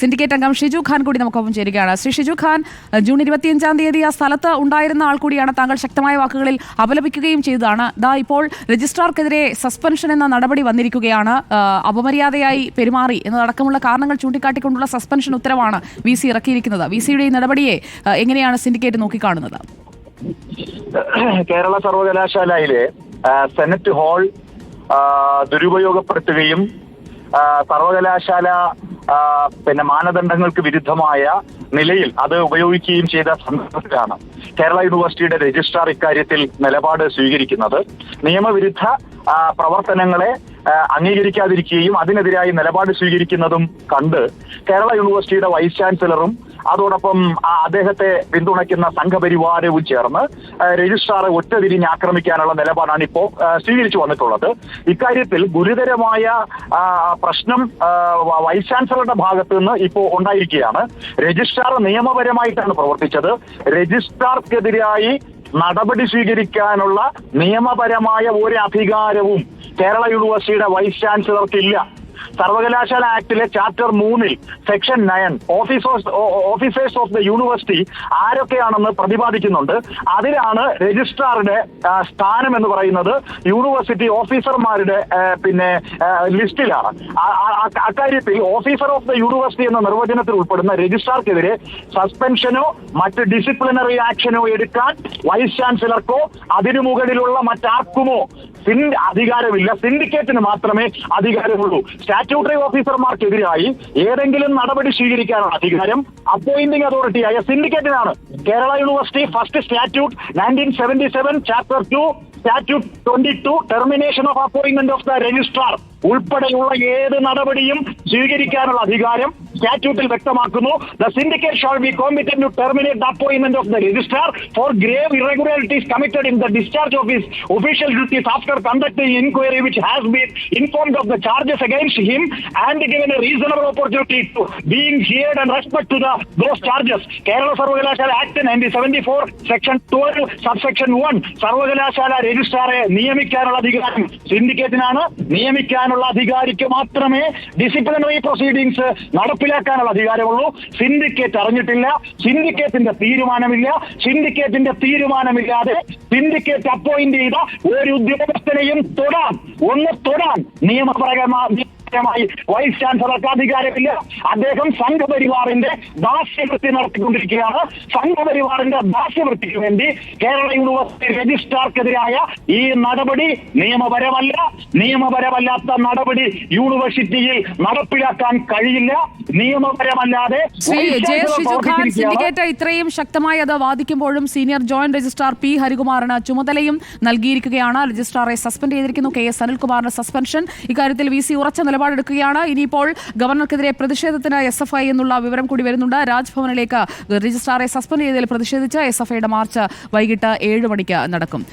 Syndicate അംഗം ഷിജു ഖാൻ കൂടി നമുക്കൊപ്പം ചേരുകയാണ്. ശ്രീ ഷിജു ഖാൻ ജൂൺ ഇരുപത്തിയഞ്ചാം തീയതി ആ സ്ഥലത്ത് ഉണ്ടായിരുന്ന ആൾ കൂടിയാണ് താങ്കൾ ശക്തമായ വാക്കുകളിൽ അപലപിക്കുകയും ചെയ്തതാണ്. ദാ ഇപ്പോൾ രജിസ്ട്രാർക്കെതിരെ സസ്പെൻഷൻ എന്ന നടപടി വന്നിരിക്കുകയാണ്. അപമര്യാദയായി പെരുമാറി എന്നതടക്കമുള്ള കാരണങ്ങൾ ചൂണ്ടിക്കാട്ടിക്കൊണ്ടുള്ള സസ്പെൻഷൻ ഉത്തരവാണ് വി സി ഇറക്കിയിരിക്കുന്നത്. വി സിയുടെ ഈ നടപടിയെ എങ്ങനെയാണ് സിൻഡിക്കേറ്റ് നോക്കിക്കാണുന്നത്? കേരള സർവകലാശാലയിലെ സെനറ്റ് ഹാൾ ദുരുപയോഗപ്പെടുത്തുകയും സർവകലാശാല പിന്നെ മാനദണ്ഡങ്ങൾക്ക് വിരുദ്ധമായ നിലയിൽ അത് ഉപയോഗിക്കുകയും ചെയ്ത സന്ദർഭത്തിലാണ് കേരള യൂണിവേഴ്സിറ്റിയുടെ രജിസ്ട്രാർ ഇക്കാര്യത്തിൽ നിലപാട് സ്വീകരിക്കുന്നത്. നിയമവിരുദ്ധ പ്രവർത്തനങ്ങളെ അംഗീകരിക്കാതിരിക്കുകയും അതിനെതിരായി നിലപാട് സ്വീകരിക്കുന്നതും കണ്ട് കേരള യൂണിവേഴ്സിറ്റിയുടെ വൈസ് ചാൻസലറും അതോടൊപ്പം അദ്ദേഹത്തെ പിന്തുണയ്ക്കുന്ന സംഘപരിവാരവും ചേർന്ന് രജിസ്ട്രാറെ ഒറ്റതിരിഞ്ഞ് ആക്രമിക്കാനുള്ള നിലപാടാണ് ഇപ്പോൾ സ്വീകരിച്ചു വന്നിട്ടുള്ളത്. ഇക്കാര്യത്തിൽ ഗുരുതരമായ പ്രശ്നം വൈസ് ചാൻസലറുടെ ഭാഗത്ത് നിന്ന് ഇപ്പോൾ ഉണ്ടായിരിക്കുകയാണ്. രജിസ്ട്രാർ നിയമപരമായിട്ടാണ് പ്രവർത്തിച്ചത്. രജിസ്ട്രാർക്കെതിരായി നടപടി സ്വീകരിക്കാനുള്ള നിയമപരമായ ഒരു അധികാരവും കേരള യൂണിവേഴ്സിറ്റിയുടെ വൈസ് ചാൻസലർക്കില്ല. സർവകലാശാല ആക്ടിലെ ചാപ്റ്റർ മൂന്നിൽ section nine officers officers of the university ആരൊക്കെയാണെന്ന് പ്രതിപാദിക്കുന്നുണ്ട്. അതിലാണ് രജിസ്ട്രാറുടെ സ്ഥാനം എന്ന് പറയുന്നത് യൂണിവേഴ്സിറ്റി ഓഫീസർമാരുടെ പിന്നെ ലിസ്റ്റിലാണ്. അക്കാര്യത്തിൽ ഓഫീസർ ഓഫ് ദ യൂണിവേഴ്സിറ്റി എന്ന നിർവചനത്തിൽ ഉൾപ്പെടുന്ന രജിസ്ട്രാർക്കെതിരെ സസ്പെൻഷനോ മറ്റ് ഡിസിപ്ലിനറി ആക്ഷനോ എടുക്കാൻ വൈസ് ചാൻസലർക്കോ അതിനു മുകളിലുള്ള മറ്റാർക്കുമോ അധികാരമില്ല. സിൻഡിക്കേറ്റിന് മാത്രമേ അധികാരമുള്ളൂ. സ്റ്റാറ്റ്യൂട്ടറി ഓഫീസർമാർക്കെതിരായി ഏതെങ്കിലും നടപടി സ്വീകരിക്കാനുള്ള അധികാരം. അപ്പോയിന്റിംഗ് അതോറിറ്റിയായ സിൻഡിക്കേറ്റിനാണ് Kerala university first statute nineteen seventy seven chapter two statute twenty two termination of appointment of the registrar ഉൾപ്പെടെയുള്ള ഏത് നടപടിയും സ്വീകരിക്കാനുള്ള അധികാരം സ്റ്റാറ്റ്യൂട്ടിൽ വ്യക്തമാക്കുന്നു. The syndicate shall be competent to terminate the appointment of the registrar for grave irregularities committed in the discharge of his official duties after conducting inquiry which has been informed of the charges against him and given a reasonable opportunity to being heard and respect to those charges Kerala സർവകലാശാല act nineteen seventy four section twelve subsection one സർവകലാശാല രജിസ്ട്രാറെ നിയമിക്കാനുള്ള അധികാരം സിൻഡിക്കേറ്റിനാണ് നിയമിക്കാനുള്ള അധികാരിക്ക് മാത്രമേ disciplinary proceedings നടപ്പിലാക്കാനുള്ള അധികാരമുള്ളൂ. സിൻഡിക്കേറ്റ് അറിഞ്ഞിട്ടില്ല. സിൻഡിക്കേറ്റിന്റെ തീരുമാനമില്ല. സിൻഡിക്കേറ്റിന്റെ തീരുമാനമില്ലാതെ സിൻഡിക്കേറ്റ് അപ്പോയിന്റ് ചെയ്ത ഒരു ഉദ്യോഗസ്ഥനെയും തൊടാൻ ഒന്ന് തൊടാൻ നിയമപ്രകാരമായി മായി വൈസ് ചാൻസലർക്ക് അധികാരമില്ല. അദ്ദേഹം സംഘപരിവാറിന്റെ ദാസ്യവൃത്തി നടത്തിക്കൊണ്ടിരിക്കുകയാണ്. സംഘപരിവാറിന്റെ ദാസ്യവൃത്തിക്ക് വേണ്ടി കേരള യൂണിവേഴ്സിറ്റി രജിസ്ട്രാർക്കെതിരായ ഈ നടപടി നിയമപരമല്ല. നിയമപരമല്ലാത്ത നടപടി യൂണിവേഴ്സിറ്റിയിൽ നടപ്പിലാക്കാൻ കഴിയില്ല. നിയമപരമല്ലാതെ ശ്രീ ജെ ഷിജു ഖാൻ സിൻഡിക്കേറ്റ് ഇത്രയും ശക്തമായി അത് വാദിക്കുമ്പോഴും സീനിയർ ജോയിന്റ് രജിസ്ട്രാർ പി ഹരികുമാറിന് ചുമതലയും നൽകിയിരിക്കുകയാണ്. രജിസ്ട്രാറെ സസ്പെൻഡ് ചെയ്തിരിക്കുന്നു. കെ എസ് അനിൽകുമാറിന് സസ്പെൻഷൻ. ഇക്കാര്യത്തിൽ വി സി ഉറച്ച നിലപാടെടുക്കുകയാണ്. ഇനിയിപ്പോൾ ഗവർണർക്കെതിരെ പ്രതിഷേധത്തിന് എസ് എഫ് ഐ എന്നുള്ള വിവരം കൂടി വരുന്നുണ്ട്. രാജ്ഭവനിലേക്ക് രജിസ്ട്രാറെ സസ്പെൻഡ് ചെയ്തതിൽ പ്രതിഷേധിച്ച് എസ് എഫ് ഐയുടെ മാർച്ച് വൈകിട്ട് ഏഴ് മണിക്ക് നടക്കും.